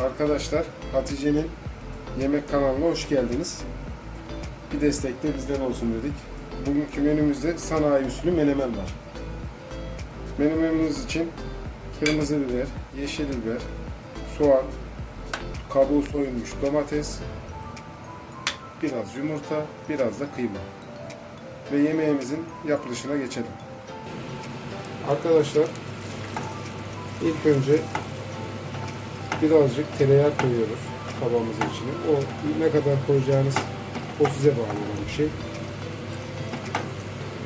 Arkadaşlar Hatice'nin yemek kanalına hoş geldiniz. Bir destek de bizden olsun dedik. Bugünkü menümüzde sanayi usulü menemen var. Menemenimiz için kırmızı biber, yeşil biber, soğan, kabuğu soyulmuş domates, biraz yumurta, biraz da kıyma. Ve yemeğimizin yapılışına geçelim. Arkadaşlar ilk önce birazcık tereyağı koyuyoruz tavamızın içine. O ne kadar koyacağınız o size bağlı olan bir şey.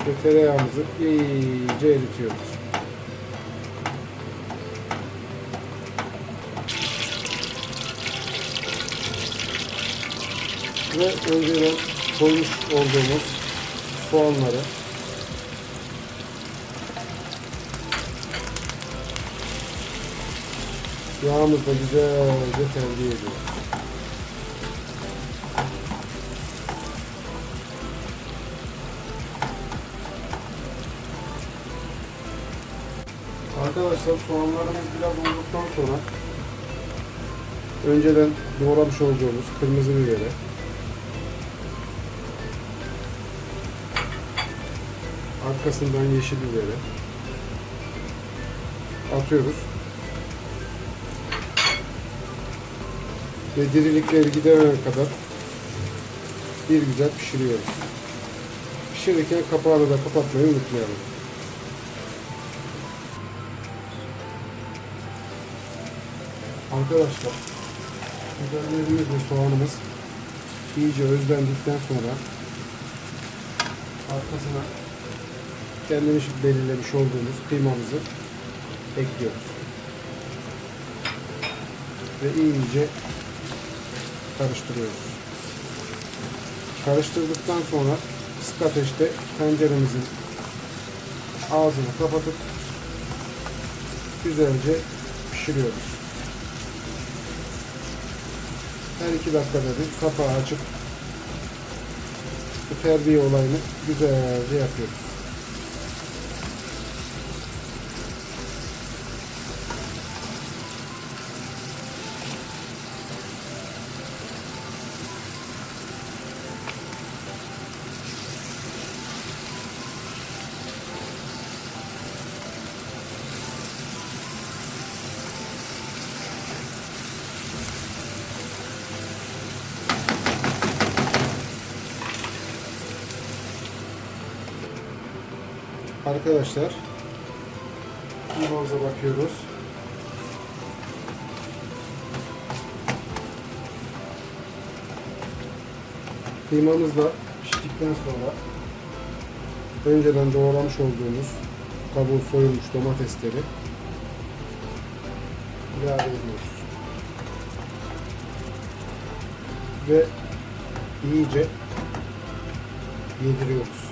Ve tereyağımızı iyice eritiyoruz. Ve önceden koymuş olduğumuz soğanları yağımızla güzelce terbiye ediyoruz. Arkadaşlar soğanlarımız biraz olduktan sonra önceden doğramış olduğumuz kırmızı biberi arkasından yeşil biberi atıyoruz. Ve dirilikleri gidene kadar bir güzel pişiriyoruz. Pişirirken kapağını da kapatmayı unutmayalım. Arkadaşlar biberlerimiz ve soğanımız iyice özlendikten sonra arkasına kendimiz belirlemiş olduğumuz kıymamızı ekliyoruz. Ve iyice karıştırıyoruz. Karıştırdıktan sonra kısık ateşte tenceremizin ağzını kapatıp güzelce pişiriyoruz. Her iki dakikada bir kapağı açıp bu terbiye olayını güzelce yapıyoruz. Arkadaşlar kıymamıza bakıyoruz. Kıymamız da piştikten sonra önceden doğramış olduğumuz kabuğu soyulmuş domatesleri ilave ediyoruz. Ve iyice yediriyoruz.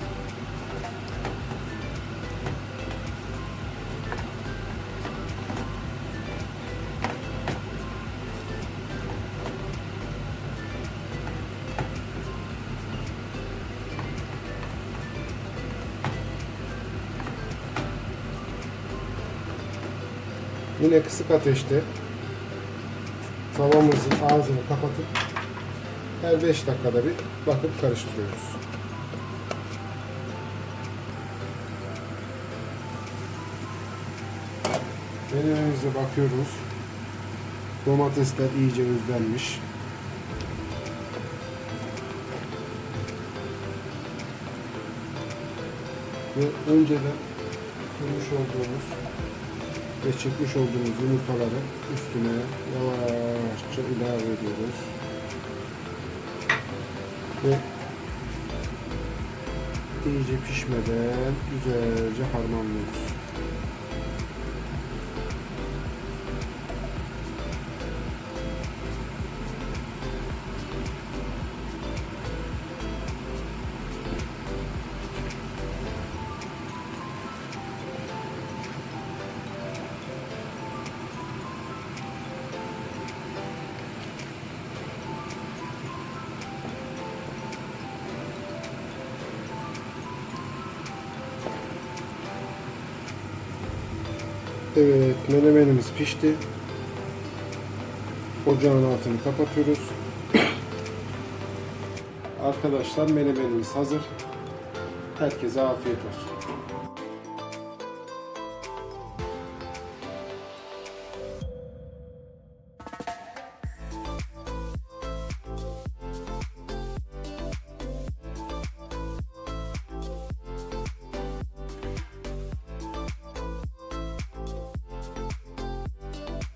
Yine kısık ateşte tavamızın ağzını kapatıp her 5 dakikada bir bakıp karıştırıyoruz. Menemenimize bakıyoruz. Domatesler iyice özlenmiş. Ve önceden kırmış olduğumuz ve çekmiş olduğumuz yumurtaları üstüne yavaşça ilave ediyoruz. Ve iyice pişmeden güzelce harmanlıyoruz. Evet, menemenimiz pişti. Ocağın altını kapatıyoruz. Arkadaşlar menemenimiz hazır. Herkese afiyet olsun.